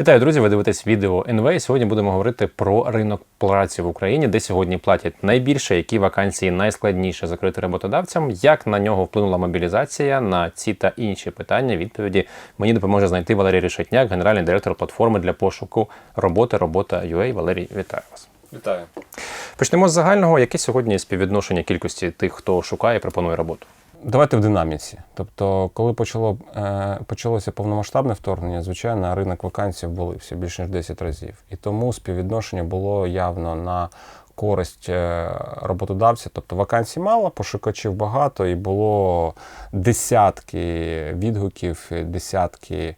Вітаю, друзі! Ви дивитесь відео НВ. Сьогодні будемо говорити про ринок праці в Україні, де сьогодні платять найбільше, які вакансії найскладніше закрити роботодавцям, як на нього вплинула мобілізація на ці та інші питання. Відповіді мені допоможе знайти Валерій Решетняк, генеральний директор платформи для пошуку роботи Робота.ua. Валерій, вітаю вас. Вітаю. Почнемо з загального. Яке сьогодні співвідношення кількості тих, хто шукає і пропонує роботу? Давайте в динаміці. Тобто, коли почало, е, почалося повномасштабне вторгнення, звичайно, ринок вакансій обвалився більш ніж 10 разів. І тому співвідношення було явно на користь е, роботодавця. Тобто вакансій мало, пошукачів багато, і було десятки відгуків, десятки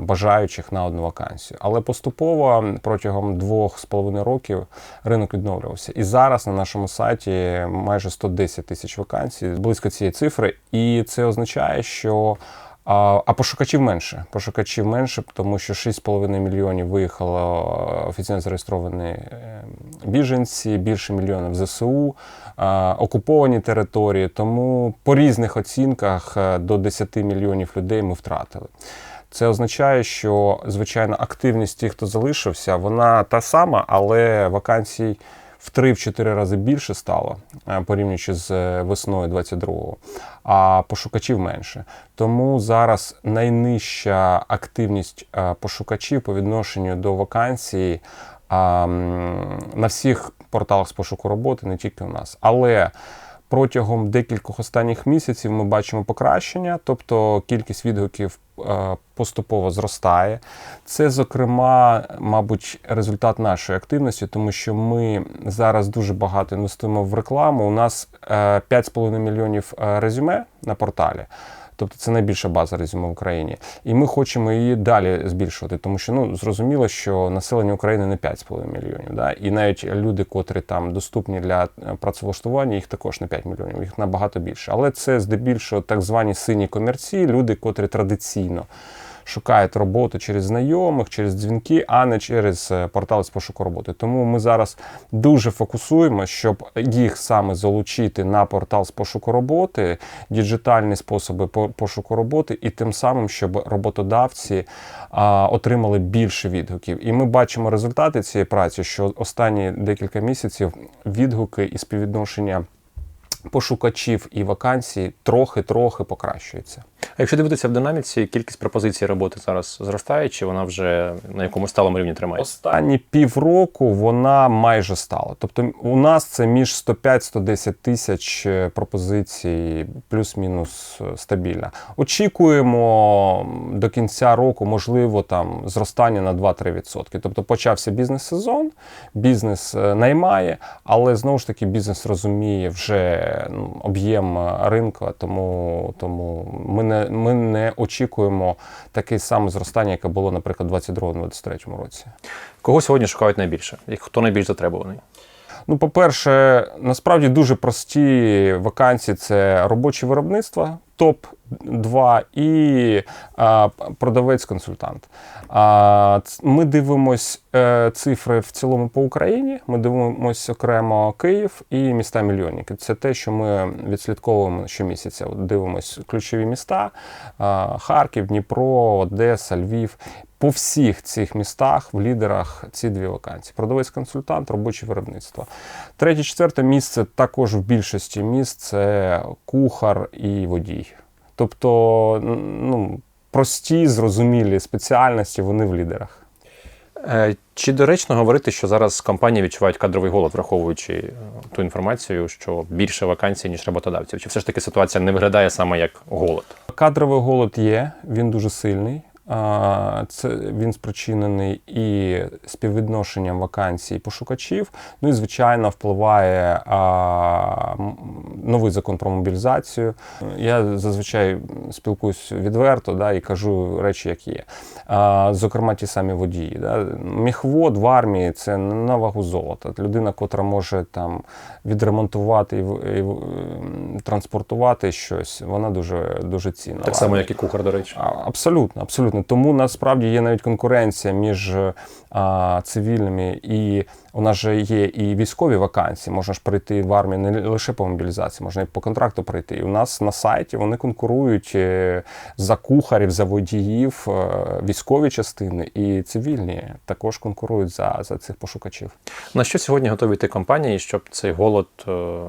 бажаючих на одну вакансію. Але поступово протягом двох з половиною років ринок відновлювався. І зараз на нашому сайті майже 110 тисяч вакансій, близько цієї цифри. І це означає, що а, пошукачів менше. Пошукачів менше, тому що 6,5 мільйонів виїхало офіційно зареєстровані е, біженці, більше мільйонів в ЗСУ, окуповані території. Тому по різних оцінках е, до 10 мільйонів людей ми втратили. Це означає, що звичайно активність тих, хто залишився, вона та сама, але вакансій в 3-4 рази більше стало е, порівнюючи з е, весною 22-го, а пошукачів менше. Тому зараз найнижча активність е, пошукачів по відношенню до вакансій на всіх порталах з пошуку роботи, не тільки у нас. Але протягом декількох останніх місяців ми бачимо покращення, тобто кількість відгуків е, поступово зростає. Це, зокрема, мабуть, результат нашої активності, тому що ми зараз дуже багато інвестуємо в рекламу. У нас е, 5,5 мільйонів е, резюме на порталі. Тобто це найбільша база резюме в Україні. І ми хочемо її далі збільшувати, тому що ну зрозуміло, що населення України не 5,5 мільйонів. Да? І навіть люди, котрі там доступні для е, працевлаштування, їх також не 5 мільйонів, їх набагато більше. Але це здебільшого так звані сині комерці, люди, котрі традиційно. Шукають роботу через знайомих, через дзвінки, а не через е, портал з пошуку роботи. Тому ми зараз дуже фокусуємо, щоб їх саме залучити на портал з пошуку роботи, діджитальні способи пошуку роботи, і тим самим, щоб роботодавці а, отримали більше відгуків. І ми бачимо результати цієї праці, що останні декілька місяців відгуки і співвідношення пошукачів і вакансій трохи-трохи покращується. А якщо дивитися в динаміці, кількість пропозицій роботи зараз зростає, чи вона вже на якомусь сталому рівні тримається? Останні півроку вона майже стала. Тобто у нас це між 105-110 тисяч е, пропозицій, плюс-мінус е, стабільна. Очікуємо до кінця року, можливо, там зростання на 2-3%. Тобто почався бізнес-сезон, бізнес е, наймає, але знову ж таки бізнес розуміє вже ну, об'єм ринку, тому, тому ми, не, ми не очікуємо таке саме зростання, яке було, наприклад, у 2022-2023 році. Кого сьогодні шукають найбільше? І хто найбільш затребуваний? Ну, по-перше, насправді дуже прості вакансії це робоче виробництво, топ 2 і продавець-консультант. Ми дивимось е, цифри в цілому по Україні. Ми дивимось окремо Київ і міста мільйонники. Це те, що ми відслідковуємо щомісяця. Дивимось ключові міста: Харків, Дніпро, Одеса, Львів. По всіх цих містах в лідерах ці дві вакансії: продавець-консультант, робоче виробництво. Третє, четверте місце також в більшості міст це кухар і водій. Тобто, ну, прості, зрозумілі спеціальності, вони в лідерах. Е, Чи доречно говорити, що зараз компанії відчувають кадровий голод, враховуючи е, ту інформацію, що більше вакансій, ніж роботодавців? Чи все ж таки ситуація не виглядає саме як голод? Кадровий голод є, він дуже сильний. Це він спричинений і співвідношенням вакансій пошукачів. Ну і звичайно впливає а, новий закон про мобілізацію. Я зазвичай спілкуюсь відверто да, і кажу речі, які є. А, Зокрема, ті самі водії. Да. Міхвод в армії це на вагу золота. Людина, котра може там відремонтувати і, і транспортувати щось, вона дуже, дуже цінна. Так само, як і кухар, до речі. А, Абсолютно, абсолютно. Абсолютно. Тому насправді є навіть конкуренція між а, цивільними і у нас же є і військові вакансії. Можна ж прийти в армію не лише по мобілізації, можна і по контракту прийти. І у нас на сайті вони конкурують е, за кухарів, за водіїв, е, військові частини і цивільні також конкурують за, за цих пошукачів. На що сьогодні готові йти компанії, щоб цей голод е,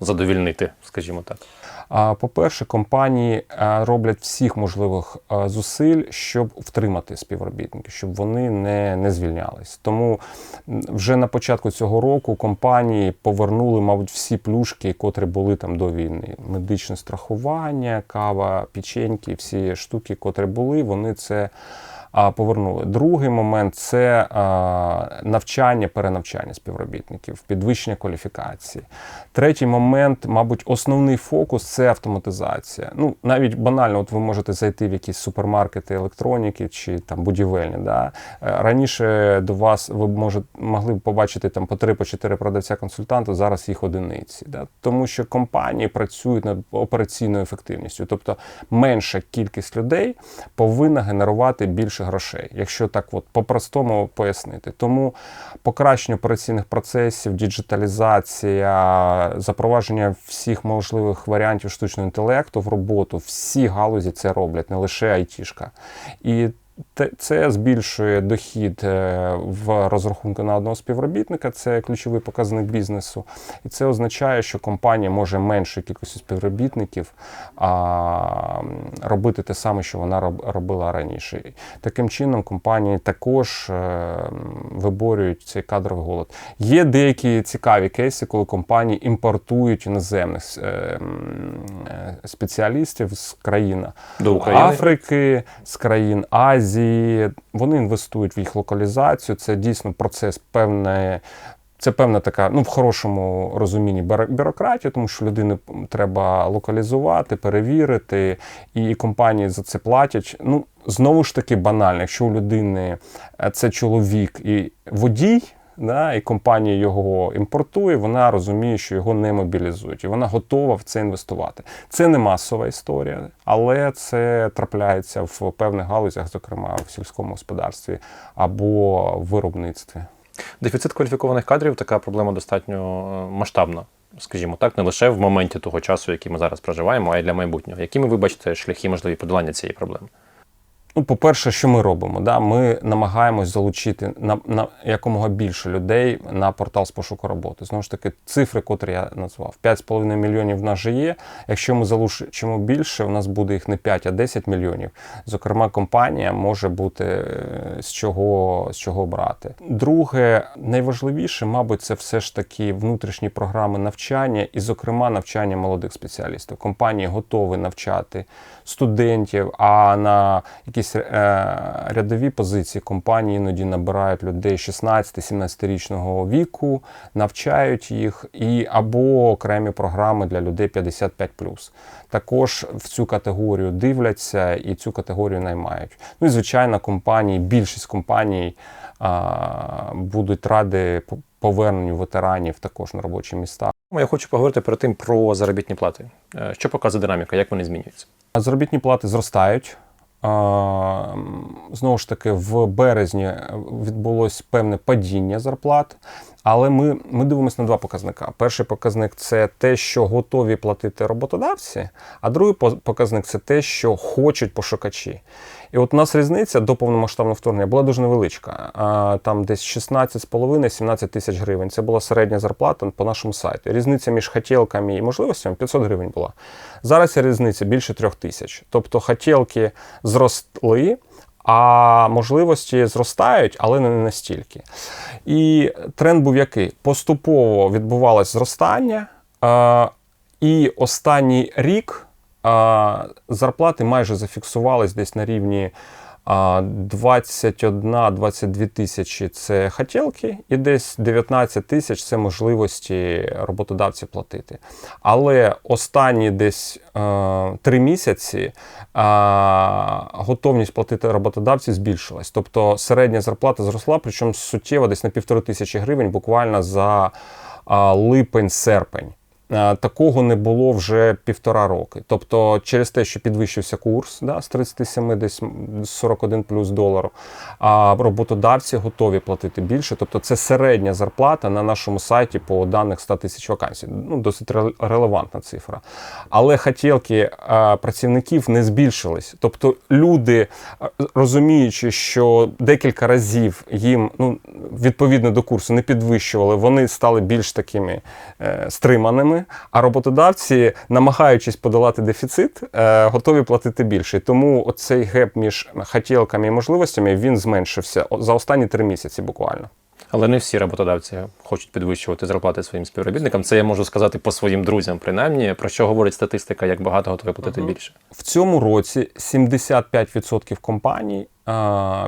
задовільнити, скажімо так? По-перше, компанії е, роблять всіх можливих е, зусиль, щоб втримати співробітників, щоб вони не, не звільнялись. Тому вже на початку цього року компанії повернули, мабуть, всі плюшки, котрі були там до війни. Медичне страхування, кава, печеньки, всі штуки, котрі були, вони це. Повернули. Другий момент це навчання, перенавчання співробітників, підвищення кваліфікації. Третій момент, мабуть, основний фокус це автоматизація. Ну, навіть банально, от ви можете зайти в якісь супермаркети електроніки чи там будівельні. Да? Е, Раніше до вас ви може, могли б побачити там по 3 по 4 продавця-консультанта, зараз їх одиниці. Да? Тому що компанії працюють над операційною ефективністю. Тобто менша кількість людей повинна генерувати більше грошей, якщо так от по-простому пояснити. Тому покращення операційних процесів, діджиталізація, запровадження всіх можливих варіантів штучного інтелекту в роботу, всі галузі це роблять, не лише айтішка. І це збільшує дохід е, в розрахунку на одного співробітника, це ключовий показник бізнесу. І це означає, що компанія може меншою кількістю співробітників а, робити те саме, що вона робила раніше. Таким чином, компанії також е, виборюють цей кадровий голод. Є деякі цікаві кейси, коли компанії імпортують іноземних е, спеціалістів з країн? Африки, з країн Азії. Вони інвестують в їх локалізацію. Це дійсно процес певної. Це певна така, ну в хорошому розумінні бюро- бюрократія, тому що людини треба локалізувати, перевірити, і компанії за це платять. Ну знову ж таки банально, якщо у людини е, це чоловік і водій. Да, і компанія його імпортує, вона розуміє, що його не мобілізують, і вона готова в це інвестувати. Це не масова історія, але це трапляється в певних галузях, зокрема в сільському господарстві або в виробництві. Дефіцит кваліфікованих кадрів така проблема достатньо е, масштабна, скажімо так, не лише в моменті того часу, який ми зараз проживаємо, а й для майбутнього. Якими ви бачите шляхи можливі подолання цієї проблеми? Ну, по-перше, що ми робимо? Да? Ми намагаємось залучити на, на якомога більше людей на портал з пошуку роботи. Знову ж таки, цифри, котрі я назвав. 5,5 мільйонів в нас же є. Якщо ми залучимо більше, у нас буде їх не 5, а 10 мільйонів. Зокрема, компанія може бути е, з чого, з чого брати. Друге, найважливіше, мабуть, це все ж таки внутрішні програми навчання і, зокрема, навчання молодих спеціалістів. Компанії готові навчати студентів, а на якісь е, рядові позиції компанії іноді набирають людей 16-17-річного віку, навчають їх, і або окремі програми для людей 55+. Також в цю категорію дивляться і цю категорію наймають. Ну і звичайно, компанії, більшість компаній а, будуть раді по- поверненню ветеранів також на робочі міста. Ну, Я хочу поговорити перед тим про заробітні плати. Е, Що показує динаміка, як вони змінюються? Заробітні плати зростають. Знову ж таки, в березні відбулось певне падіння зарплат, але ми, ми дивимося на два показника. Перший показник це те, що готові платити роботодавці, а другий показник це те, що хочуть пошукачі. І от у нас різниця до повномасштабного вторгнення була дуже невеличка. Там десь 16,5-17 тисяч гривень. Це була середня зарплата по нашому сайту. Різниця між хотілками і можливостями 500 гривень була. Зараз ця різниця більше 3 тисяч. Тобто хотілки зросли, а можливості зростають, але не настільки. І тренд був який? Поступово відбувалось зростання, і останній рік зарплати майже зафіксувались десь на рівні 21-22 тисячі це хотілки, і десь 19 тисяч це можливості роботодавців платити. Але останні десь е, три місяці а, готовність платити роботодавців збільшилась. Тобто середня зарплата зросла, причому суттєво десь на півтори тисячі гривень буквально за а, липень-серпень. Е, Такого не було вже півтора роки. Тобто, через те, що підвищився курс да, з 37 десь 41 плюс долару, а роботодавці готові платити більше. Тобто, це середня зарплата на нашому сайті по даних 100 тисяч вакансій. Ну, досить ре- релевантна цифра. Але хотілки е, працівників не збільшились. Тобто, люди, е, розуміючи, що декілька разів їм ну, відповідно до курсу не підвищували, вони стали більш такими е, А роботодавці, намагаючись подолати дефіцит, е, готові платити більше. Тому оцей геп між хотілками і можливостями він зменшився за останні три місяці буквально. Але не всі роботодавці хочуть підвищувати зарплати своїм співробітникам. Це я можу сказати по своїм друзям, принаймні, про що говорить статистика, як багато готові платити більше. В цьому році 75% компаній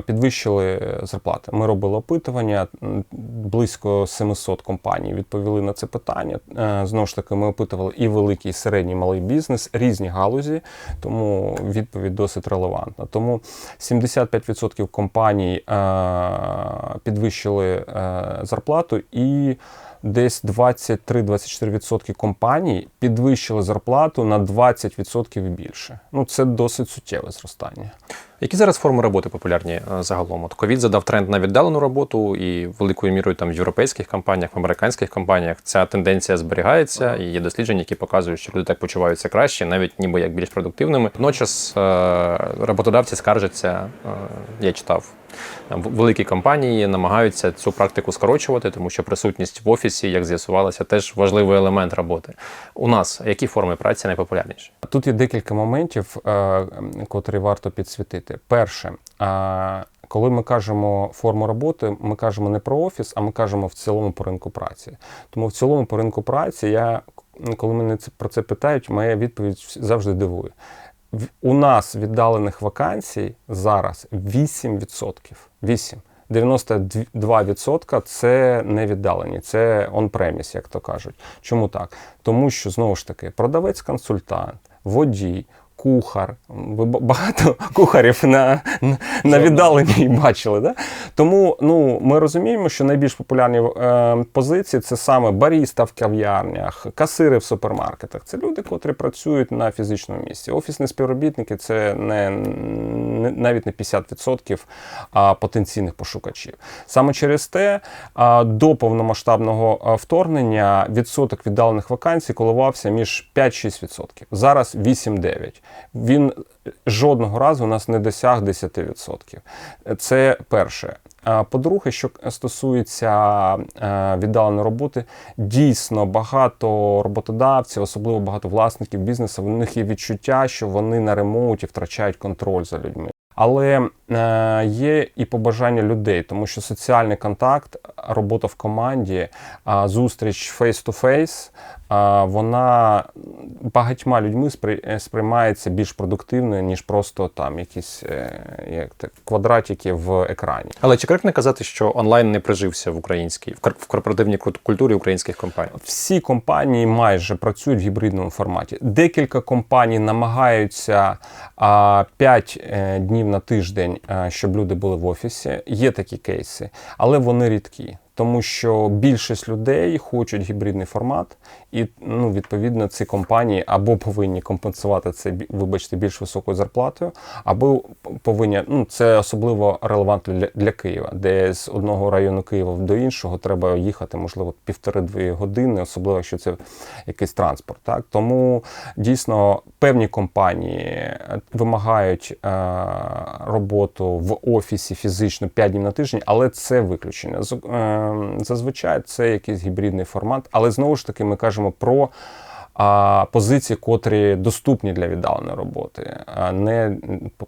підвищили зарплати. Ми робили опитування. Близько 700 компаній відповіли на це питання. Е, Знову ж таки, ми опитували і великий, і середній, і малий бізнес, різні галузі, тому відповідь досить релевантна. Тому 75% компаній е, підвищили е, зарплату і. Десь 23-24% компаній підвищили зарплату на 20% і більше. Ну це досить суттєве зростання. Які зараз форми роботи популярні е, загалом? От ковід задав тренд на віддалену роботу, і великою мірою там в європейських компаніях, в американських компаніях ця тенденція зберігається. І є дослідження, які показують, що люди так почуваються краще, навіть ніби як більш продуктивними. Водночас е, роботодавці скаржаться, е, я читав. в- Великі компанії намагаються цю практику скорочувати, тому що присутність в офісі, як з'ясувалося, теж важливий елемент роботи. У нас які форми праці найпопулярніші? Тут є декілька моментів, котрі варто підсвітити. Перше, е, коли ми кажемо форму роботи, ми кажемо не про офіс, а ми кажемо в цілому по ринку праці. Тому в цілому по ринку праці я, коли мене про це питають, моя відповідь завжди дивує. У нас віддалених вакансій зараз 8%. 8. 92% це не віддалені, це on-premise, як то кажуть. Чому так? Тому що знову ж таки продавець-консультант, водій, кухар. Ви багато кухарів на, на, віддаленій бачили. Да? Тому ну, ми розуміємо, що найбільш популярні е, позиції це саме баріста в кав'ярнях, касири в супермаркетах. Це люди, котрі працюють на фізичному місці. Офісні співробітники це не, не навіть не 50% а, потенційних пошукачів. Саме через те до повномасштабного вторгнення відсоток віддалених вакансій коливався між 5-6%. Зараз 8-9%. Він жодного разу у нас не досяг 10%. Це перше. А По-друге, що стосується е, віддаленої роботи, дійсно багато роботодавців, особливо багато власників бізнесу, у них є відчуття, що вони на ремоуті втрачають контроль за людьми. Але е, є і побажання людей, тому що соціальний контакт, робота в команді, зустріч фейс-то-фейс, а, вона багатьма людьми е, сприймається більш продуктивною, ніж просто там якісь е, як так, квадратики в екрані. Але чи коректно казати, що онлайн не прижився в українській в кор- корпоративній культурі українських компаній? Всі компанії майже працюють в гібридному форматі. Декілька компаній намагаються а, 5 е, днів на тиждень, щоб люди були в офісі. Є такі кейси, але вони рідкі. Тому що більшість людей хочуть гібридний формат, і ну, відповідно ці компанії або повинні компенсувати це, вибачте, більш високою зарплатою, або повинні, ну це особливо релевантно для, для Києва, де з одного району Києва до іншого треба їхати, можливо, півтори-дві години, особливо якщо це якийсь транспорт. Так тому дійсно певні компанії вимагають е, роботу в офісі фізично 5 днів на тиждень, але це виключення. З- е, Зазвичай це якийсь гібридний формат, але знову ж таки ми кажемо про. Позиції, котрі доступні для віддаленої роботи, а не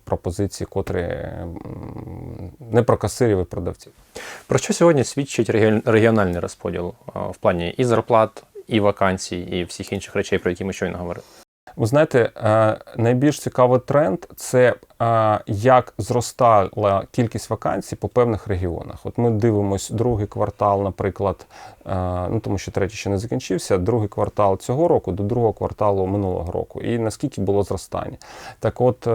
про позиції, котрі не про касирів і продавців. Про що сьогодні свідчить регіональний розподіл в плані і зарплат, і вакансій, і всіх інших речей, про які ми щойно говорили? Ви знаєте, е, найбільш цікавий тренд це е, як зростала кількість вакансій по певних регіонах. От ми дивимося другий квартал, наприклад, е, ну тому що третій ще не закінчився. Другий квартал цього року до другого кварталу минулого року. І наскільки було зростання? Так, от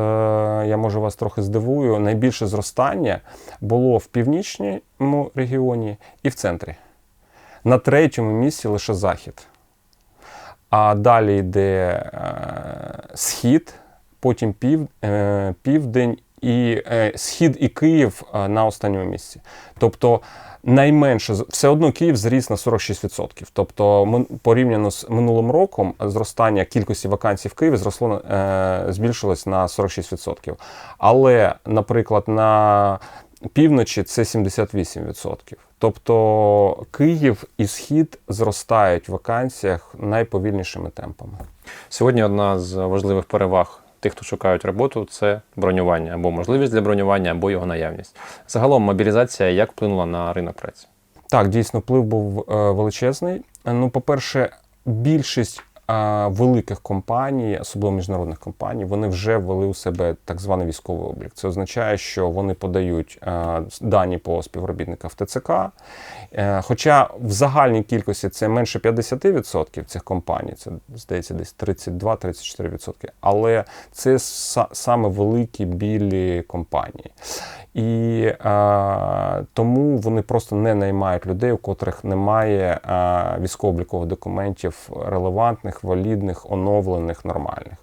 я може вас трохи здивую. Найбільше зростання було в північному регіоні і в центрі. На третьому місці лише захід. А далі йде е, схід, потім пів, е, південь і е, схід і Київ на останньому місці. Тобто найменше все одно Київ зріс на 46%. Тобто, порівняно з минулим роком зростання кількості вакансій в Києві зросло збільшилось на 46%. Але, наприклад, на півночі це 78%. Тобто Київ і схід зростають в вакансіях найповільнішими темпами. Сьогодні одна з важливих переваг тих, хто шукають роботу, це бронювання або можливість для бронювання, або його наявність. Загалом мобілізація як вплинула на ринок праці? Так, дійсно, вплив був е, величезний. Ну, по-перше, більшість великих компаній, особливо міжнародних компаній, вони вже ввели у себе так званий військовий облік. Це означає, що вони подають дані по співробітниках ТЦК. Е, Хоча в загальній кількості це менше 50% цих компаній, це здається десь 32-34%. Але це саме великі білі компанії. І е, тому вони просто не наймають людей, у котрих немає е, військово-облікових документів релевантних, валідних, оновлених, нормальних.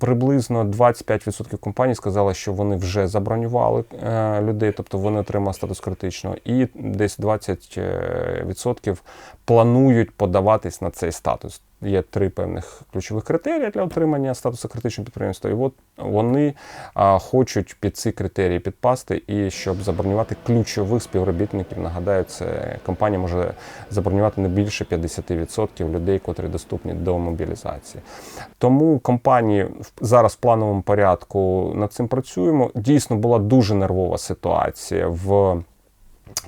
Приблизно 25% компаній сказали, що вони вже забронювали е, людей, тобто вони отримали статус критичного, і десь 20% планують подаватись на цей статус. Є три певних ключових критерії для отримання статусу критичного підприємства. І от вони а, хочуть під ці критерії підпасти і щоб забронювати ключових співробітників. Нагадаю, це компанія може забронювати не більше 50% людей, котрі доступні до мобілізації. Тому компанії зараз в плановому порядку над цим працюємо. Дійсно була дуже нервова ситуація в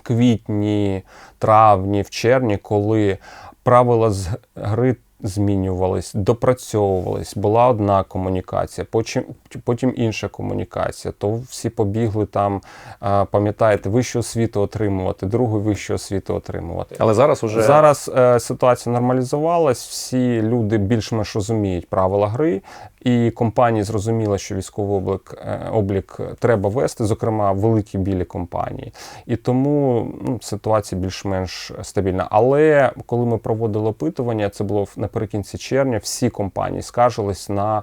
квітні, травні, в червні, коли правила з гри змінювались, допрацьовувались, була одна комунікація, потім, потім інша комунікація. То всі побігли там, пам'ятаєте, вищу освіту отримувати, другу вищу освіту отримувати. Але зараз уже Зараз е, ситуація нормалізувалась, всі люди більш-менш розуміють правила гри, і компанії зрозуміли, що військовий облік, е, облік треба вести, зокрема великі білі компанії. І тому ну, ситуація більш-менш стабільна. Але коли ми проводили опитування, це було наприкінці червня, всі компанії скаржились на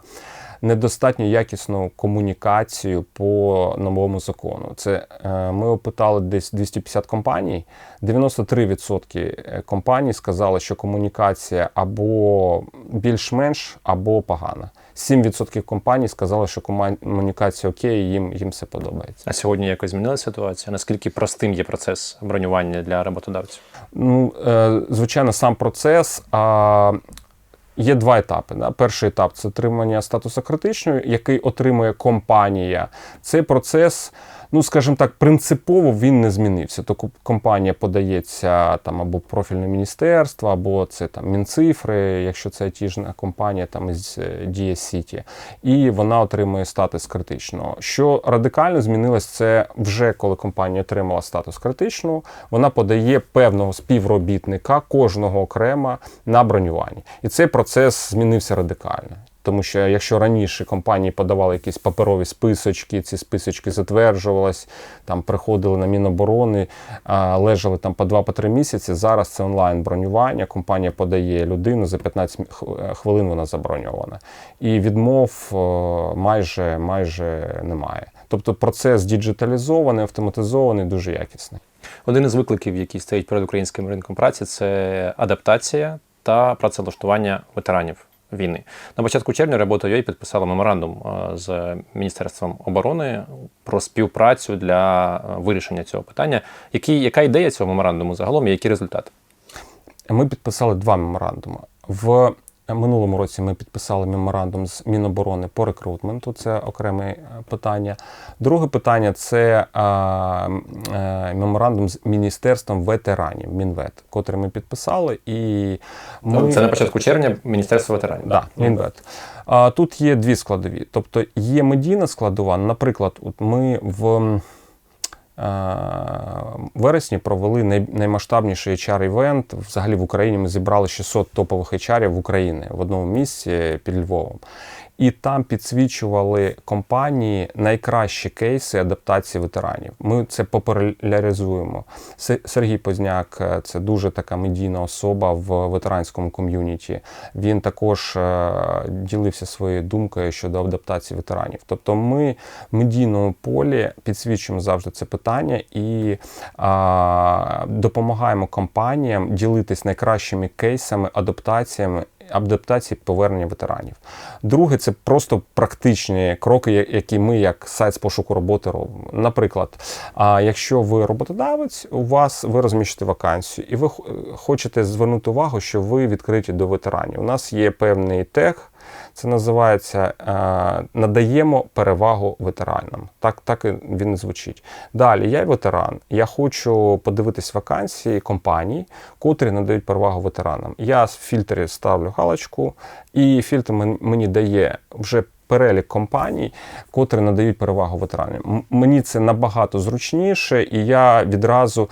недостатньо якісну комунікацію по новому закону. Це е, ми опитали десь 250 компаній. 93% компаній сказали, що комунікація або більш-менш, або погана. 7% компаній сказали, що комунікація окей, їм, їм все подобається. а сьогодні якось змінилася ситуація. Наскільки простим є процес бронювання для роботодавців? Ну, е, звичайно, сам процес. А, Є два етапи. Да? Перший етап це отримання статусу критичної, який отримує компанія. Цей процес, ну скажімо так, принципово він не змінився. То компанія подається там або профільне міністерство, або це там Мінцифри, якщо це айтішна компанія там із е, Дія Сіті, і вона отримує статус критичного. Що радикально змінилось, це вже коли компанія отримала статус критичного, вона подає певного співробітника кожного окремо на бронювання. І цей процес змінився радикально. Тому що якщо раніше компанії подавали якісь паперові списочки, ці списочки затверджувались, там приходили на Міноборони, лежали там по 2-3 місяці. Зараз це онлайн бронювання. Компанія подає людину за 15 хвилин вона заброньована. І відмов е, майже, майже немає. Тобто процес діджиталізований, автоматизований, дуже якісний. Один із викликів, який стоїть перед українським ринком праці, це адаптація та працевлаштування ветеранів війни. На початку червня робота UA підписала меморандум е, з Міністерством оборони про співпрацю для е, вирішення цього питання. Які, яка ідея цього меморандуму загалом і які результати? Ми підписали два меморандуми. В минулому році ми підписали меморандум з Міноборони по рекрутменту. Це окреме е, питання. Друге питання це е, меморандум з Міністерством ветеранів, Мінвет, котрий ми підписали. І ми... Це на початку червня Міністерство ветеранів. Да, Мінвет. А, тут є дві складові. Тобто є медійна складова. Наприклад, от ми в вересні провели наймасштабніший HR-івент. Взагалі в Україні ми зібрали 600 топових HR в Україні в одному місці під Львовом. І там підсвічували компанії найкращі кейси адаптації ветеранів. Ми це популяризуємо. Сергій Позняк е, це дуже така медійна особа в ветеранському ком'юніті. Він також е, ділився своєю думкою щодо адаптації ветеранів. Тобто, ми в медійному полі підсвічуємо завжди це питання і а, допомагаємо компаніям ділитись найкращими кейсами, адаптаціями. Адаптації повернення ветеранів. Друге, це просто практичні кроки, які ми, як сайт з пошуку роботи, робимо. Наприклад, якщо ви роботодавець, у вас ви розміщуєте вакансію, і ви хочете звернути увагу, що ви відкриті до ветеранів. У нас є певний тег, це називається е, надаємо перевагу ветеранам. Так, так він звучить. Далі, я ветеран. Я хочу подивитись вакансії компаній, котрі надають перевагу ветеранам. Я в фільтрі ставлю галочку, і фільтр мені дає вже. Перелік компаній, котрі надають перевагу ветеранам. Мені це набагато зручніше, і я відразу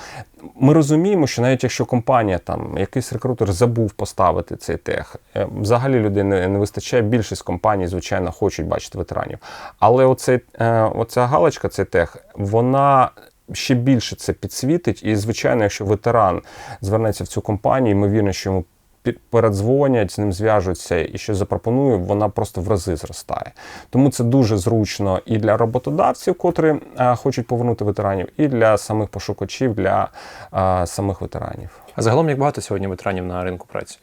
ми розуміємо, що навіть якщо компанія там якийсь рекрутер забув поставити цей тег, е, взагалі людей не, не вистачає. Більшість компаній, звичайно, хочуть бачити ветеранів. Але оцей, е, оця галочка, цей тег, вона. Ще більше це підсвітить, і звичайно, якщо ветеран звернеться в цю компанію, ймовірно, що йому передзвонять, з ним зв'яжуться і що запропоную, вона просто в рази зростає. Тому це дуже зручно і для роботодавців, котрі е, хочуть повернути ветеранів, і для самих пошукачів, для е, самих ветеранів. А загалом як багато сьогодні ветеранів на ринку праці?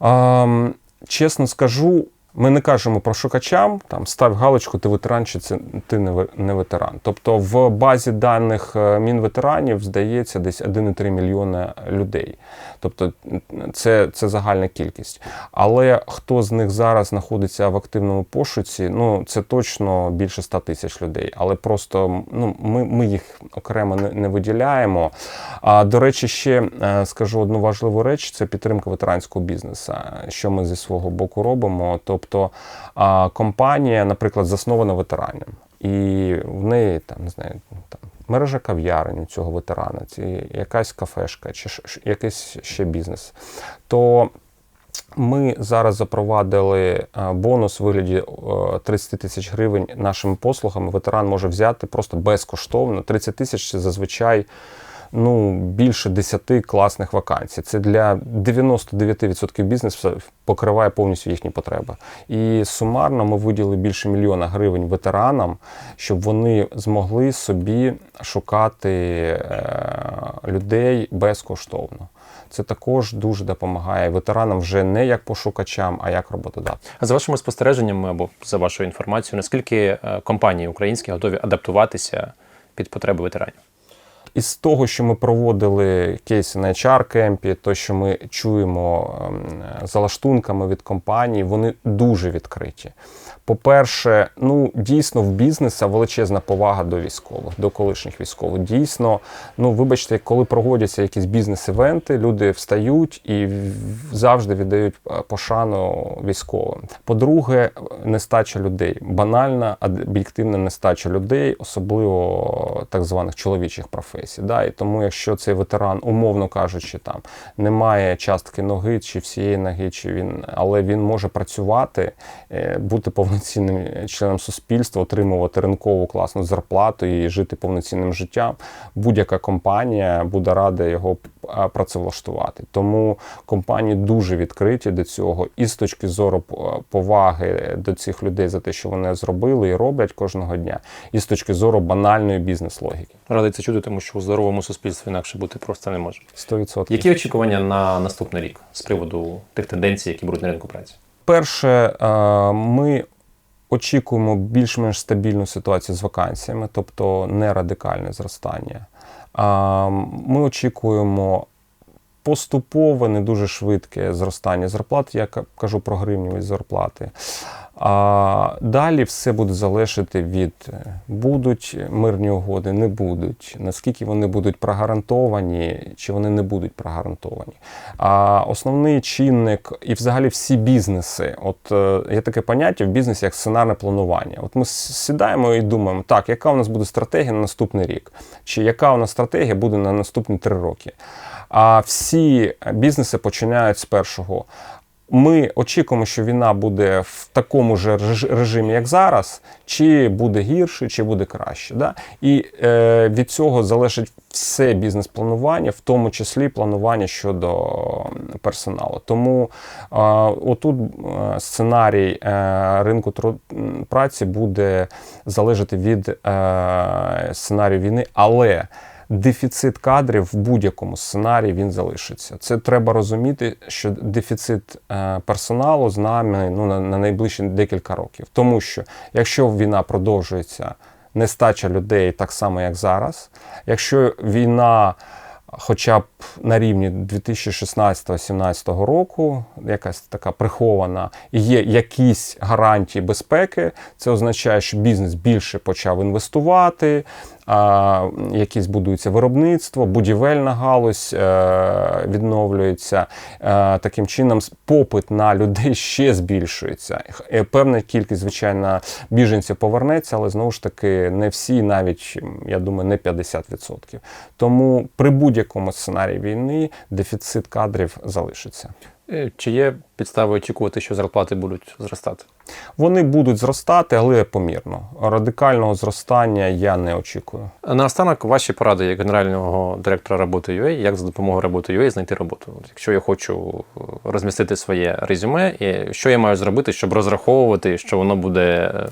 Ем, чесно скажу, ми не кажемо про шукачам, там став галочку, ти ветеран чи це ти не, ветеран. Тобто в базі даних е, Мінветеранів здається десь 1,3 мільйона людей. Тобто це, це загальна кількість. Але хто з них зараз знаходиться в активному пошуці, ну це точно більше 100 тисяч людей. Але просто ну, ми, ми їх окремо не, не виділяємо. А до речі, ще е, скажу одну важливу реч: це підтримка ветеранського бізнесу. Що ми зі свого боку робимо? Тобто компанія, наприклад, заснована ветераном, і в неї там не знаю, там мережа кав'ярень у цього ветерана, чи якась кафешка, чи якийсь ще бізнес. То ми зараз запровадили бонус у вигляді е, 30 тисяч гривень нашими послугами. Ветеран може взяти просто безкоштовно. 30 тисяч це зазвичай ну, більше 10 класних вакансій. Це для 99% бізнесу покриває повністю їхні потреби. І сумарно ми виділили більше мільйона гривень ветеранам, щоб вони змогли собі шукати е, людей безкоштовно. Це також дуже допомагає ветеранам вже не як пошукачам, а як роботодавцям. А за вашими спостереженнями або за вашою інформацією, наскільки е, компанії українські готові адаптуватися під потреби ветеранів? Із того, що ми проводили кейси на HR-кемпі, то, що ми чуємо залаштунками за лаштунками від компаній, вони дуже відкриті. По-перше, ну дійсно в бізнеса величезна повага до військових, до колишніх військових. Дійсно, ну вибачте, коли проводяться якісь бізнес-івенти, люди встають і завжди віддають е, пошану військовим. По-друге, нестача людей, банальна об'єктивна нестача людей, особливо так званих чоловічих професій. Да? І тому, якщо цей ветеран, умовно кажучи, там немає частки ноги чи всієї ноги, чи він, але він може працювати, е, бути повноцінним членом суспільства, отримувати ринкову класну зарплату і жити повноцінним життям. Будь-яка компанія буде рада його працевлаштувати. Тому компанії дуже відкриті до цього, і з точки зору поваги до цих людей за те, що вони зробили і роблять кожного дня, і з точки зору банальної бізнес-логіки. Радий це чути, тому що у здоровому суспільстві інакше бути просто не може. 100%. Які очікування на наступний рік з приводу тих тенденцій, які будуть на ринку праці? Перше, е, ми очікуємо більш-менш стабільну ситуацію з вакансіями, тобто не радикальне зростання. Ми очікуємо поступове, не дуже швидке зростання зарплат. Я кажу про гривневі зарплати. А далі все буде залежати від е, будуть мирні угоди, не будуть, наскільки вони будуть прогарантовані, чи вони не будуть прогарантовані. А основний чинник і взагалі всі бізнеси, от е, є таке поняття в бізнесі як сценарне планування. От ми сідаємо і думаємо, так, яка у нас буде стратегія на наступний рік, чи яка у нас стратегія буде на наступні три роки. А всі бізнеси починають з першого. Ми очікуємо, що війна буде в такому ж режимі, як зараз, чи буде гірше, чи буде краще. Да? І е, від цього залежить все бізнес-планування, в тому числі планування щодо персоналу. Тому е, отут сценарій е, ринку праці буде залежати від е, сценарію війни, але дефіцит кадрів в будь-якому сценарії він залишиться. Це треба розуміти, що дефіцит е, персоналу з нами ну, на, на найближчі декілька років. Тому що якщо війна продовжується, нестача людей так само, як зараз. Якщо війна хоча б на рівні 2016-2017 року, якась така прихована, і є якісь гарантії безпеки, це означає, що бізнес більше почав інвестувати, якісь будується виробництво, будівельна галузь е, відновлюється. Е, таким чином, попит на людей ще збільшується. Е, Певна кількість, звичайно, біженців повернеться, але знову ж таки не всі, навіть я думаю, не 50%. Тому при будь-якому сценарії війни дефіцит кадрів залишиться. Чи є підстави очікувати, що зарплати будуть зростати? Вони будуть зростати, але помірно. Радикального зростання я не очікую. Наостанок ваші поради як генерального директора роботи UA, як за допомогою роботи UA знайти роботу. Якщо я хочу е, розмістити своє резюме, і що я маю зробити, щоб розраховувати, що воно буде е,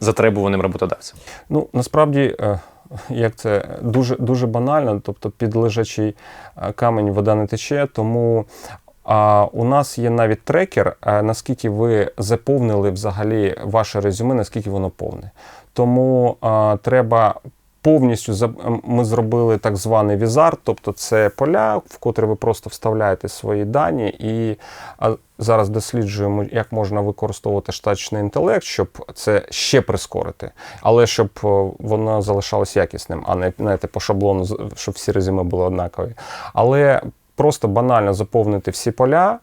затребуваним роботодавцем? Ну насправді. е, Як це дуже дуже банально, тобто під лежачий камінь вода не тече. Тому а, у нас є навіть трекер, е, наскільки ви заповнили взагалі ваше резюме, наскільки воно повне. Тому а, треба повністю ми зробили так званий візар, тобто це поля, в котрі ви просто вставляєте свої дані, і зараз досліджуємо, як можна використовувати штатний інтелект, щоб це ще прискорити, але щоб воно залишалось якісним, а не знаєте, по шаблону, щоб всі резюме були однакові. Але просто банально заповнити всі поля.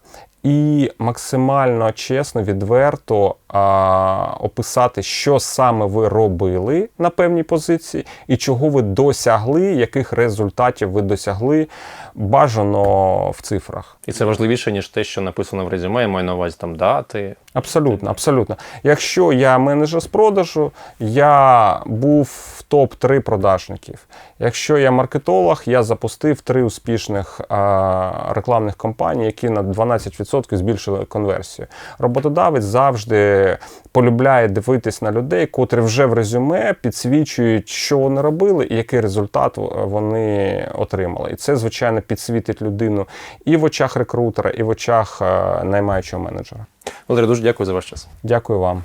І максимально чесно, відверто а, описати, що саме ви робили на певній позиції, і чого ви досягли, яких результатів ви досягли, бажано в цифрах. І це важливіше, ніж те, що написано в резюме, я маю на увазі там дати. Абсолютно, абсолютно. Якщо я менеджер з продажу, я був в топ-3 продажників. Якщо я маркетолог, я запустив три успішних а, рекламних кампанії, які на 12% збільшили конверсію. Роботодавець завжди полюбляє дивитись на людей, котрі вже в резюме підсвічують, що вони робили і який результат вони отримали. І це, звичайно, підсвітить людину і в очах рекрутера, і в очах е, наймаючого менеджера. Валерій, дуже дякую за ваш час. Дякую вам.